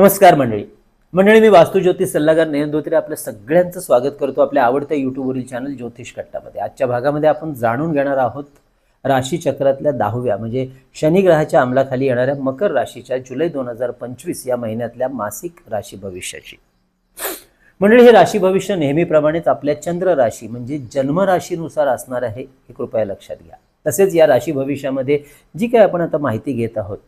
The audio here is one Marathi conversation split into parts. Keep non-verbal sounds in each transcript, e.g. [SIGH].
नमस्कार मंडळी. मंडळी मी वास्तुज्योतिष सल्लागार नयन धोत्रे आपल्या सगळ्यांचं स्वागत करतो आपल्या आवडत्या यूट्यूबवरील चॅनल ज्योतिष कट्टामध्ये. आजच्या भागामध्ये आपण जाणून घेणार आहोत राशी चक्रातल्या दहाव्या म्हणजे शनी ग्रहाच्या अंमलाखाली येणाऱ्या मकर राशीच्या जुलै दोन हजार पंचवीस या महिन्यातल्या मासिक राशी भविष्याची. मंडळी हे राशी भविष्य नेहमीप्रमाणेच आपल्या चंद्र राशी म्हणजे जन्मराशीनुसार असणार आहे हे कृपया लक्षात घ्या. तसेच या राशी भविष्यामध्ये जी काय आपण आता माहिती घेत आहोत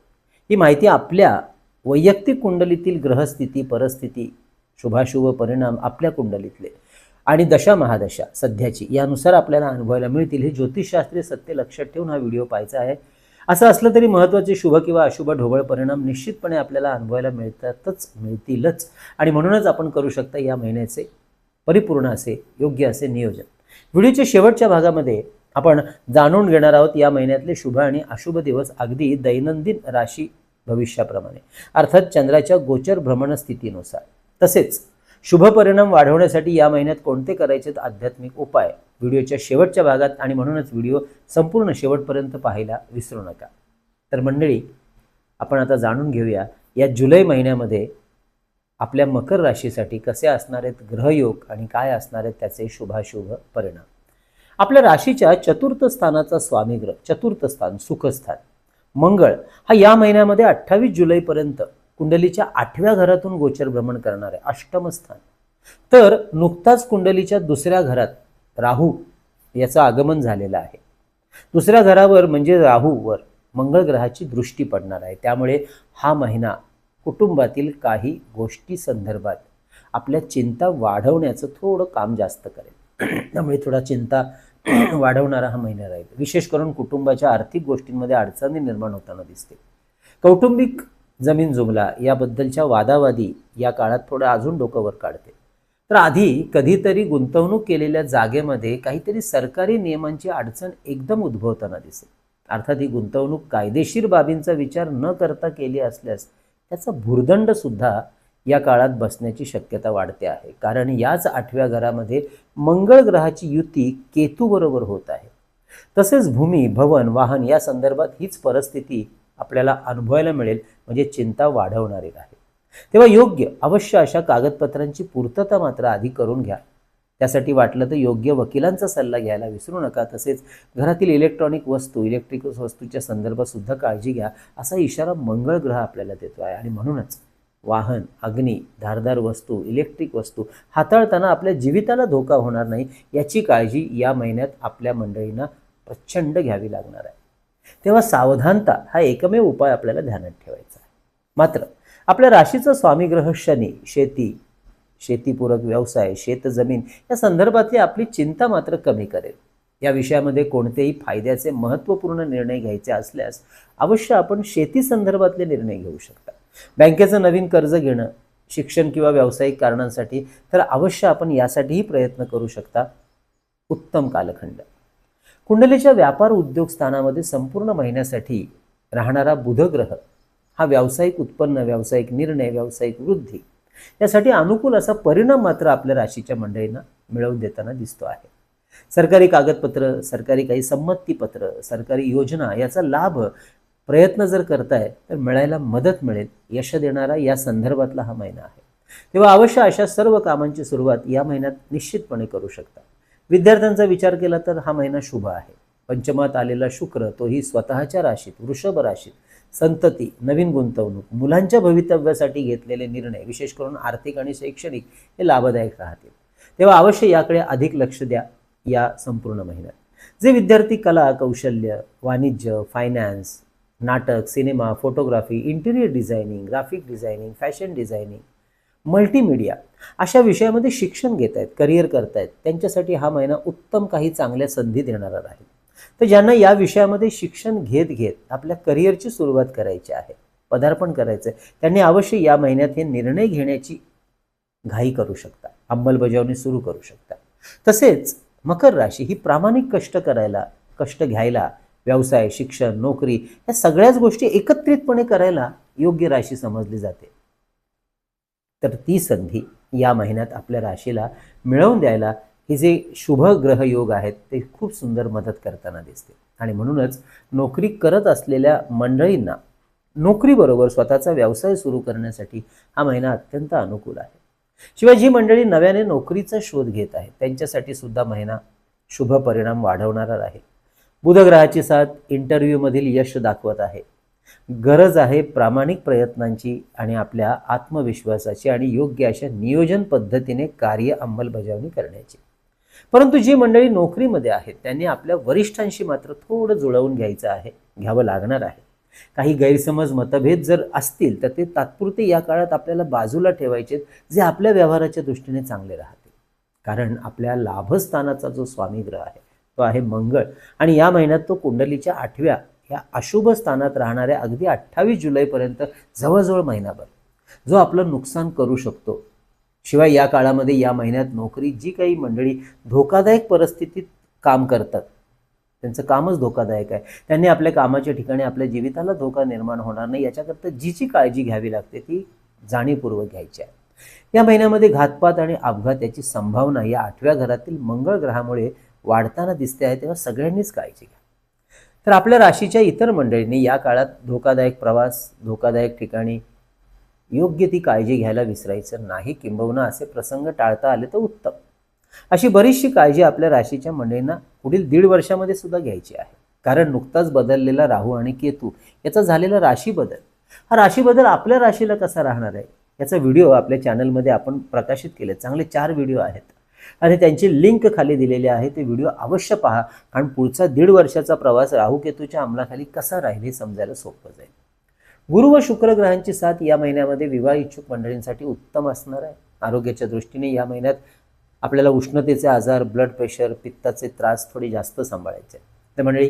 ही माहिती आपल्या वैयक्तिक कुंडलीतील ग्रहस्थिती परिस्थिती शुभाशुभ परिणाम आपल्या कुंडलीतले. आणि दशा महादशा सध्याची यानुसार आपल्याला अनुभवायला मिळतील. हे ज्योतिषशास्त्रीय सत्य लक्षात ठेवून हा व्हिडिओ पाहायचा आहे. असं असलं तरी महत्त्वाचे शुभ किंवा अशुभ ढोबळ परिणाम निश्चितपणे आपल्याला अनुभवायला मिळतातच मिळतीलच. आणि म्हणूनच आपण करू शकता या महिन्याचे परिपूर्ण असे योग्य असे नियोजन. व्हिडिओच्या शेवटच्या भागामध्ये आपण जाणून घेणार आहोत या महिन्यातले शुभ आणि अशुभ दिवस. अगदी दैनंदिन राशी भविष्याप्रमाणे. अर्थात चंद्राच्या गोचर भ्रमण स्थितीनुसार तसेच शुभ परिणाम वाढवण्यासाठी या महिन्यात कोणते करायचे आध्यात्मिक उपाय? व्हिडिओच्या शेवटच्या भागात आणि म्हणूनच व्हिडिओ संपूर्ण शेवटपर्यंत पाहायला विसरू नका. तर मंडळी आपण आता जाणून घेऊया या जुलै महिन्यामध्ये आपल्या मकर राशीसाठी कसे असणार आहेत ग्रहयोग आणि काय असणार आहेत त्याचे शुभाशुभ परिणाम. आपल्या राशीच्या चतुर्थ स्थानाचा स्वामी ग्रह चतुर्थ स्थान सुखस्थान. मंगळ हा या महिन्यामध्ये अठ्ठावीस जुलैपर्यंत कुंडलीच्या आठव्या घरातून गोचर भ्रमण करणार आहे अष्टम स्थान. तर नुकताच कुंडलीच्या दुसऱ्या घरात राहू याचं आगमन झालेलं आहे. दुसऱ्या घरावर म्हणजे राहूवर मंगळ ग्रहाची दृष्टी पडणार आहे. त्यामुळे हा महिना कुटुंबातील काही गोष्टी संदर्भात आपल्या चिंता वाढवण्याचं थोडं काम जास्त करेल. त्यामुळे थोडा चिंता [CLEARS THROAT] वाढवणारा हा महिना राहील. विशेष करून कुटुंबाच्या आर्थिक गोष्टींमध्ये अडचणी निर्माण होताना दिसते कौटुंबिक जमीन जुमला याबद्दलच्या वादावादी या काळात थोडं अजून डोकं वर काढते. तर आधी कधीतरी गुंतवणूक केलेल्या जागेमध्ये काहीतरी सरकारी नियमांची अडचण एकदम उद्भवताना दिसते अर्थात ही गुंतवणूक कायदेशीर बाबींचा विचार न करता केली असल्यास त्याचा भुर्दंडसुद्धा या काळात बसण्याची शक्यता वाढते आहे. कारण याच आठव्या घरामध्ये मंगळ ग्रहाची युती केतूबरोबर होत आहे. तसेच भूमी भवन वाहन या संदर्भात हीच परिस्थिती आपल्याला अनुभवायला मिळेल म्हणजे चिंता वाढवणारी आहे. तेव्हा योग्य अवश्य अशा कागदपत्रांची पूर्तता मात्र आधी करून घ्या. त्यासाठी वाटलं तर योग्य वकिलांचा सल्ला घ्यायला विसरू नका. तसेच घरातील इलेक्ट्रॉनिक वस्तू इलेक्ट्रिक वस्तूच्या संदर्भात सुद्धा काळजी घ्या असा इशारा मंगळ ग्रह आपल्याला देतो आहे आणि म्हणूनच वाहन अग्नी धारदार वस्तू इलेक्ट्रिक वस्तू हाताळताना आपल्या जीविताला धोका होणार नाही याची काळजी या महिन्यात आपल्या मंडळींना प्रचंड घ्यावी लागणार आहे. तेव्हा सावधानता हा एकमेव उपाय आपल्याला ध्यानात ठेवायचा आहे. मात्र आपल्या राशीचा स्वामी ग्रह शनी शेती शेतीपूरक व्यवसाय शेतजमीन या संदर्भातली आपली चिंता मात्र कमी करेल. या विषयामध्ये कोणतेही फायद्याचे महत्त्वपूर्ण निर्णय घ्यायचे असल्यास अवश्य आपण शेती संदर्भातले निर्णय घेऊ शकता. बँकेचं नवीन कर्ज घेणं शिक्षण किंवा व्यावसायिक कारणांसाठी तर अवश्य आपण यासाठीही प्रयत्न करू शकता. उत्तम कालखंड. कुंडलीच्या व्यापार उद्योग स्थानामध्ये संपूर्ण महिन्यासाठी राहणारा बुधग्रह हा व्यावसायिक उत्पन्न व्यावसायिक निर्णय व्यावसायिक वृद्धी यासाठी अनुकूल असा परिणाम मात्र आपल्या राशीच्या मंडळींना मिळवून देताना दिसतो आहे. सरकारी कागदपत्र सरकारी काही संमतीपत्र सरकारी योजना याचा लाभ प्रयत्न जर करताय तर मिळायला मदत मिळेल यश देणारा या संदर्भातला हा महिना आहे. तेव्हा अवश्य अशा सर्व कामांची सुरुवात या महिन्यात निश्चितपणे करू शकता. विद्यार्थ्यांचा विचार केला तर हा महिना शुभ आहे. पंचमात आलेला शुक्र तोही स्वतःच्या राशीत वृषभ राशीत संतती नवीन गुंतवणूक मुलांच्या भवितव्यासाठी घेतलेले निर्णय विशेष करून आर्थिक आणि शैक्षणिक हे लाभदायक राहतील. तेव्हा अवश्य याकडे अधिक लक्ष द्या या संपूर्ण महिन्यात. जे विद्यार्थी कला कौशल्य वाणिज्य फायनान्स नाटक cinema photography interior designing graphic designing fashion designing multimedia अशा विषयामध्ये शिक्षण घेत आहेत करिअर करतायत. त्यांच्यासाठी हा महिना उत्तम काही चांगल्या संधी देणारा राहील. तर ज्यांना या विषयामध्ये शिक्षण घेत घेत आपल्या करिअरची सुरुवात करायची आहे पदार्पण करायचं आहे त्यांनी अवश्य या महिन्यात हे निर्णय घेण्याची घाई करू शकता अंमलबजावणी सुरू करू शकता तसेच मकर राशी ही प्रामाणिक कष्ट करायला कष्ट घ्यायला व्यवसाय शिक्षण नोकरी या सगळ्याच गोष्टी एकत्रितपणे करायला योग्य राशी समजली जाते. तर ती संधी या महिन्यात आपल्या राशीला मिळवून द्यायला हे जे शुभ ग्रह योग आहेत ते खूप सुंदर मदत करताना दिसते. आणि म्हणूनच नोकरी करत असलेल्या मंडळींना नोकरीबरोबर स्वतःचा व्यवसाय सुरू करण्यासाठी हा महिना अत्यंत अनुकूल आहे. शिवाय जी मंडळी नव्याने नोकरीचा शोध घेत आहेत त्यांच्यासाठी सुद्धा महिना शुभ परिणाम वाढवणारा राहील बुधग्रहाची साथ इंटरव्ह्यूमधील यश दाखवत आहे. गरज आहे प्रामाणिक प्रयत्नांची आणि आपल्या आत्मविश्वासाची आणि योग्य अशा नियोजन पद्धतीने कार्य अंमलबजावणी करण्याची. परंतु जी मंडळी नोकरीमध्ये आहेत त्यांनी आपल्या वरिष्ठांशी मात्र थोडं जुळवून घ्यायचं आहे घ्यावं लागणार आहे. काही गैरसमज मतभेद जर असतील तर ते तात्पुरते या काळात आपल्याला बाजूला ठेवायचे जे आपल्या व्यवहाराच्या दृष्टीने चांगले राहतील. कारण आपल्या लाभस्थानाचा जो स्वामीग्रह आहे तो आहे मंगळ. आणि या महिन्यात तो कुंडलीच्या आठव्या या अशुभ स्थानात राहणाऱ्या अगदी अठ्ठावीस जुलैपर्यंत जवळजवळ महिनाभर जो आपलं नुकसान करू शकतो. शिवाय या काळामध्ये या महिन्यात नोकरी जी काही मंडळी धोकादायक परिस्थितीत काम करतात त्यांचं कामच धोकादायक आहे. त्यांनी आपल्या कामाच्या ठिकाणी आपल्या जीविताला धोका निर्माण होणार नाही याच्याकरता जी जी काळजी घ्यावी लागते ती जाणीवपूर्वक घ्यायची आहे. या महिन्यामध्ये घातपात आणि अपघात याची संभावना या आठव्या घरातील मंगळ ग्रहामुळे वाढताना दिसते आहे तेव्हा सगळ्यांनीच काळजी घ्या. तर आपल्या राशीच्या इतर मंडळींनी या काळात धोकादायक प्रवास धोकादायक ठिकाणी योग्य ती काळजी घ्यायला विसरायचं नाही किंबहुना असे प्रसंग टाळता आले तर उत्तम. अशी बरीचशी काळजी आपल्या राशीच्या मंडळींना पुढील दीड वर्षामध्ये सुद्धा घ्यायची आहे. कारण नुकताच बदललेला राहू आणि केतू याचा झालेला राशी बदल. हा राशी बदल आपल्या राशीला कसा राहणार आहे? याचा व्हिडिओ आपल्या चॅनलमध्ये आपण प्रकाशित केले. चांगले चार व्हिडिओ आहेत. आणि त्यांची लिंक खाली दिलेली आहे ते व्हिडिओ अवश्य पहा. कारण पुढचा दीड वर्षाचा प्रवास राहुकेतूच्या अंमलाखाली कसा राहील हे समजायला सोपं जाईल. गुरु व शुक्र ग्रहांची साथ या महिन्यामध्ये विवाह इच्छुक मंडळींसाठी उत्तम असणार आहे. आरोग्याच्या दृष्टीने या महिन्यात आपल्याला उष्णतेचे आजार ब्लड प्रेशर पित्ताचे त्रास थोडे जास्त सांभाळायचे तर मंडळी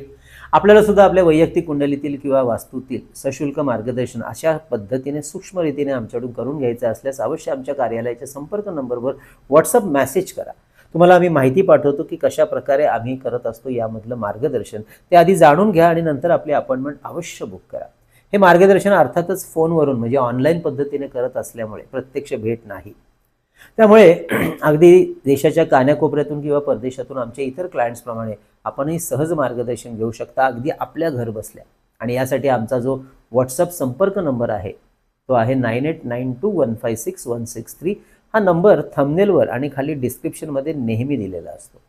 आपल्याला सुद्धा आपल्या वैयक्तिक कुंडलीतील किंवा वास्तूतील सशुल्क मार्गदर्शन अशा पद्धतीने सूक्ष्म रीतीने आमच्याकडून करून घ्यायचं असल्यास अवश्य आमच्या कार्यालयाच्या संपर्क नंबरवर व्हॉट्सअप मेसेज करा. तुम्हाला आम्ही माहिती पाठवतो की कशा प्रकारे आम्ही करत असतो यामधलं मार्गदर्शन. ते आधी जाणून घ्या आणि नंतर आपली अपॉइंटमेंट अवश्य बुक करा. हे मार्गदर्शन अर्थातच फोनवरून म्हणजे ऑनलाईन पद्धतीने करत असल्यामुळे प्रत्यक्ष भेट नाही. त्यामुळे अगदी देशाच्या कान्याकोपऱ्यातून किंवा परदेशातून आमच्या इतर क्लायंट्सप्रमाणे आपणही सहज मार्गदर्शन घेऊ शकता. अगदी आपल्या घर बसल्या. आणि यासाठी आमचा जो व्हॉट्सअप संपर्क नंबर आहे तो आहे nine eight nine two one five six one six three. हा नंबर थंबनेलवर आणि खाली डिस्क्रिप्शनमध्ये नेहमी दिलेला असतो.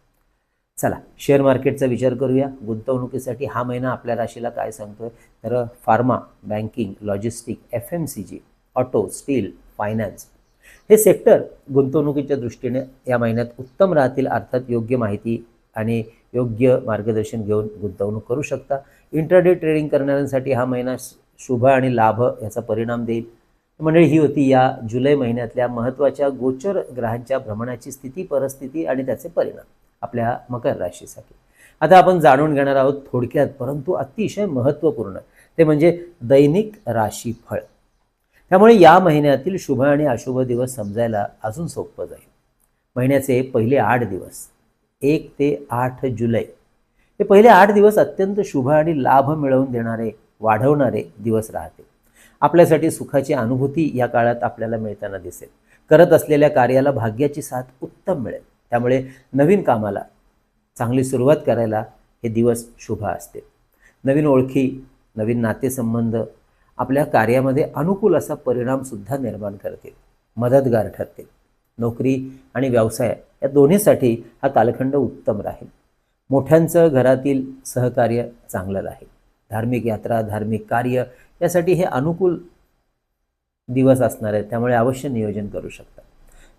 चला शेअर मार्केटचा विचार करूया. गुंतवणुकीसाठी हा महिना आपल्या राशीला काय सांगतोय? तर pharma banking logistic F M C G auto steel finance. हे सेक्टर गुंतवणुकीच्या दृष्टीने या महिन्यात उत्तम राहतील अर्थात योग्य माहिती आणि योग्य मार्गदर्शन घेऊन गुंतवणूक करू शकता. इंटरडे ट्रेडिंग करणाऱ्यांसाठी हा महिना शुभ आणि लाभ याचा परिणाम देईल. मंडळी ही होती या जुलै महिन्यातल्या महत्त्वाच्या गोचर ग्रहांच्या भ्रमणाची स्थिती परिस्थिती आणि त्याचे परिणाम आपल्या मकर राशीसाठी. आता आपण जाणून घेणार आहोत थोडक्यात परंतु अतिशय महत्त्वपूर्ण. ते म्हणजे दैनिक राशीफळ. त्यामुळे या महिन्यातील शुभ आणि अशुभ दिवस समजायला अजून सोपं जाईल. महिन्याचे पहिले आठ दिवस. एक ते आठ जुलै. हे पहिले आठ दिवस अत्यंत शुभ आणि लाभ मिळवून देणारे वाढवणारे दिवस राहते. आपल्यासाठी सुखाची अनुभूती या काळात आपल्याला मिळताना दिसेल. करत असलेल्या कार्याला भाग्याची साथ उत्तम मिळेल. त्यामुळे नवीन कामाला चांगली सुरुवात करायला हे दिवस शुभ असते. नवीन ओळखी नवीन नातेसंबंध आपल्या कार्यामध्ये अनुकूल असा परिणामसुद्धा निर्माण करतील. मदतगार ठरतील. नोकरी आणि व्यवसाय या दोन्हीसाठी हा कालखंड उत्तम राहील. मोठ्यांचं घरातील सहकार्य चांगलं राहील. धार्मिक यात्रा धार्मिक कार्य यासाठी हे अनुकूल दिवस असणार आहेत त्यामुळे अवश्य नियोजन करू शकता.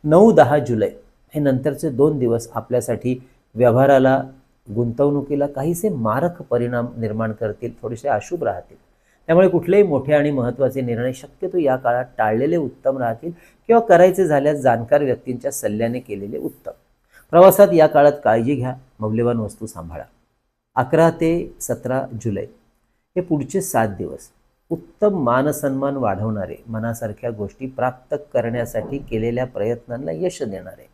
नऊ दहा जुलै हे नंतरचे दोन दिवस आपल्यासाठी व्यवहाराला गुंतवणुकीला काहीसे मारक परिणाम निर्माण करतील थोडेसे अशुभ राहतील. त्यामुळे कुठलेही मोठे आणि महत्त्वाचे निर्णय शक्यतो या काळात टाळलेले उत्तम राहतील किंवा करायचे झाल्यास जाणकार व्यक्तींच्या सल्ल्याने केलेले उत्तम. प्रवासात या काळात काळजी घ्या मौल्यवान वस्तू सांभाळा. अकरा ते सतरा जुलै. हे पुढचे सात दिवस. उत्तम मानसन्मान वाढवणारे मनासारख्या गोष्टी प्राप्त करण्यासाठी केलेल्या प्रयत्नांना यश देणारे.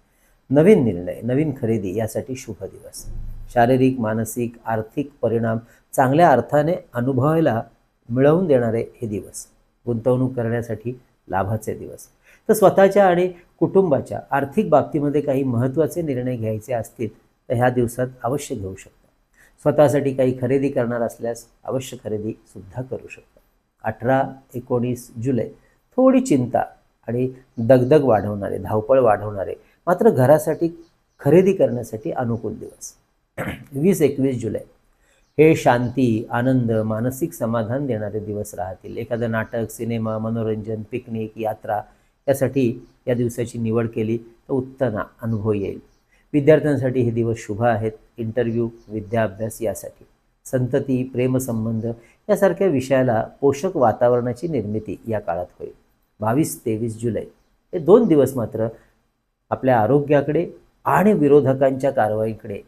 नवीन निर्णय नवीन खरेदी यासाठी शुभ दिवस. शारीरिक मानसिक आर्थिक परिणाम चांगल्या अर्थाने अनुभवायला मिळवून देणारे हे दिवस. गुंतवणूक करण्यासाठी लाभाचे दिवस. तर स्वतःच्या आणि कुटुंबाच्या आर्थिक बाबतीमध्ये काही महत्त्वाचे निर्णय घ्यायचे असतील तर ह्या दिवसात अवश्य घेऊ शकता. स्वतःसाठी काही खरेदी करणार असल्यास अवश्य खरेदीसुद्धा करू शकता. अठरा एकोणीस जुलै थोडी चिंता आणि दगदग वाढवणारे धावपळ वाढवणारे मात्र घरासाठी खरेदी करण्यासाठी अनुकूल दिवस. वीस एकवीस जुलै हे शांती आनंद मानसिक समाधान देणारे दिवस राहतील. एखादं नाटक सिनेमा मनोरंजन पिकनिक यात्रा यासाठी या दिवसाची निवड केली तर उत्तम अनुभव येईल. विद्यार्थ्यांसाठी हे दिवस शुभ आहेत. इंटरव्ह्यू विद्याभ्यास यासाठी. संतती प्रेमसंबंध यासारख्या विषयाला पोषक वातावरणाची निर्मिती या काळात होईल. बावीस तेवीस जुलै हे दोन दिवस मात्र आपल्या आरोग्याकडे आणि विरोधकांच्या कारवाईकडे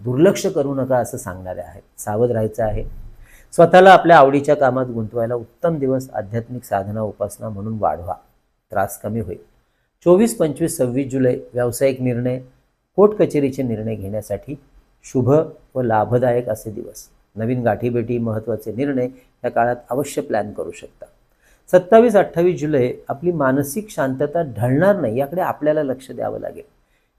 दुर्लक्ष करू नका असं सांगणारे आहेत. सावध राहायचं आहे. स्वतःला आपल्या आवडीच्या कामात गुंतवायला उत्तम दिवस आध्यात्मिक साधना उपासना म्हणून वाढवा. त्रास कमी होईल. चोवीस पंचवीस सव्वीस जुलै व्यावसायिक निर्णय कोर्ट कचेरीचे निर्णय घेण्यासाठी शुभ व लाभदायक असे दिवस. नवीन गाठीभेटी महत्त्वाचे निर्णय या काळात अवश्य प्लॅन करू शकता. सत्तावीस अठ्ठावीस जुलै आपली मानसिक शांतता ढळणार नाही याकडे आपल्याला लक्ष द्यावं लागेल.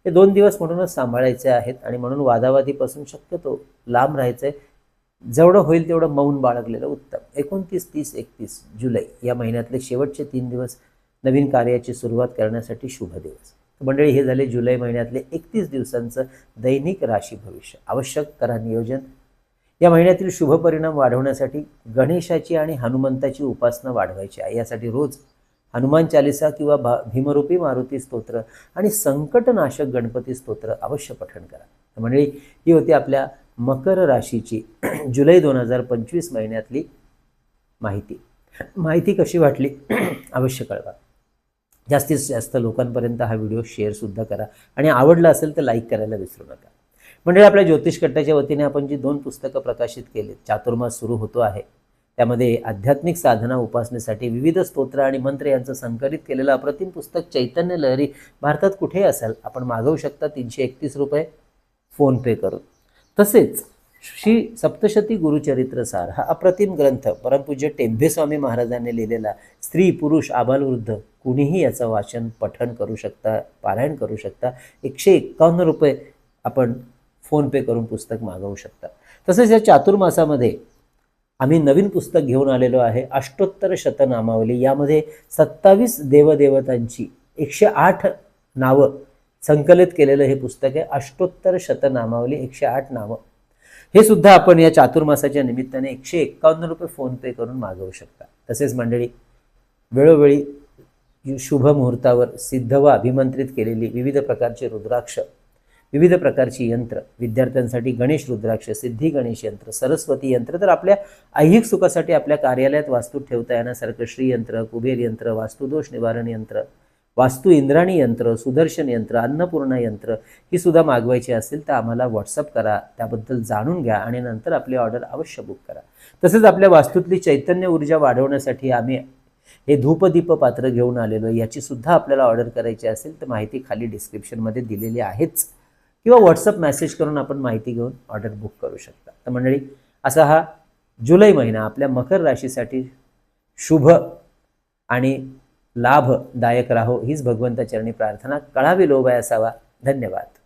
हे दोन दिवस म्हणूनच सांभाळायचे आहेत आणि म्हणून वादावादीपासून शक्यतो लांब राहायचं आहे जेवढं होईल तेवढं मौन बाळगलेलं उत्तम. एकोणतीस तीस एकतीस जुलै या महिन्यातले शेवटचे तीन दिवस नवीन कार्याची सुरुवात करण्यासाठी शुभ दिवस. मंडळी हे झाले जुलै महिन्यातले एकतीस दिवसांचं दैनिक राशी भविष्य. आवश्यक करा नियोजन. या महिन्यातील शुभ परिणाम वाढवण्यासाठी गणेशाची आणि हनुमंताची उपासना वाढवायची आहे. यासाठी रोज हनुमान चालिसा किंवा भा भीमरूपी मारुती स्तोत्र आणि संकटनाशक गणपती स्तोत्र अवश्य पठण करा. मंडळी ही होती आपल्या मकर राशीची [CLEARS THROAT] जुलै दोन हजार पंचवीस महिन्यातली माहिती. माहिती कशी वाटली? [CLEARS THROAT] अवश्य कळवा. जास्तीत जास्त लोकांपर्यंत हा व्हिडिओ शेअरसुद्धा करा आणि आवडला असेल तर लाईक करायला विसरू नका. म्हणजे आपल्या ज्योतिष कट्ट्याच्या वतीने आपण जी दोन पुस्तकं प्रकाशित केली चातुर्मास सुरू होतो आहे. त्यामध्ये आध्यात्मिक साधना उपासनेसाठी विविध स्तोत्र आणि मंत्र यांचं संकलित केलेलं अप्रतिम पुस्तक चैतन्य लहरी भारतात कुठेही असाल? आपण मागवू शकता तीनशे एकतीस रुपये फोनपे करून. तसेच श्री सप्तशती गुरुचरित्रसार हा अप्रतिम ग्रंथ परमपूज्य टेंभेस्वामी महाराजांनी लिहिलेला स्त्री पुरुष आबालवृद्ध कुणीही याचं वाचन पठण करू शकता पारायण करू शकता एकशे एक्कावन्न रुपये आपण फोनपे करून पुस्तक मागवू शकता. तसेच या चातुर्मासामध्ये आम्ही नवीन पुस्तक घेऊन आलेलो आहे अष्टोत्तर शतनामावली. यामध्ये सत्तावीस देवदेवतांची एकशे आठ नावं संकलित केलेलं हे पुस्तक आहे. अष्टोत्तर शतनामावली एकशे आठ नावं. हे सुद्धा आपण या चातुर्मासाच्या निमित्ताने एकशे एक्कावन्न रुपये फोनपे करून मागवू शकता. तसेच मंडळी वेळोवेळी शुभ मुहूर्तावर सिद्ध व अभिमंत्रित केलेली विविध प्रकारचे रुद्राक्ष विविध प्रकारची यंत्र. विद्यार्थ्यांसाठी गणेश रुद्राक्ष सिद्धी गणेश यंत्र सरस्वती यंत्र. तर आपल्या ऐहिक सुखासाठी आपल्या कार्यालयात वास्तू ठेवता येण्यासारखं श्रीयंत्र कुबेर यंत्र वास्तुदोष निवारण यंत्र वास्तू इंद्राणी यंत्र सुदर्शन यंत्र अन्नपूर्णा यंत्र ही सुद्धा मागवायची असेल तर आम्हाला व्हॉट्सअप करा. त्याबद्दल जाणून घ्या आणि नंतर आपली ऑर्डर अवश्य बुक करा. तसेच आपल्या वास्तूतली चैतन्य ऊर्जा वाढवण्यासाठी आम्ही हे धूपदीप पात्र घेऊन आलेलो याची सुद्धा आपल्याला ऑर्डर करायची असेल तर माहिती खाली डिस्क्रिप्शनमध्ये दिलेली आहेच. किंवा व्हॉट्सअप मेसेज करून आपण माहिती घेऊन ऑर्डर बुक करू शकता. तर मंडळी असा हा जुलै महिना आपल्या मकर राशीसाठी शुभ आणि लाभदायक राहो हीच भगवंताचरणी प्रार्थना. कळावी लोभाय असावा धन्यवाद.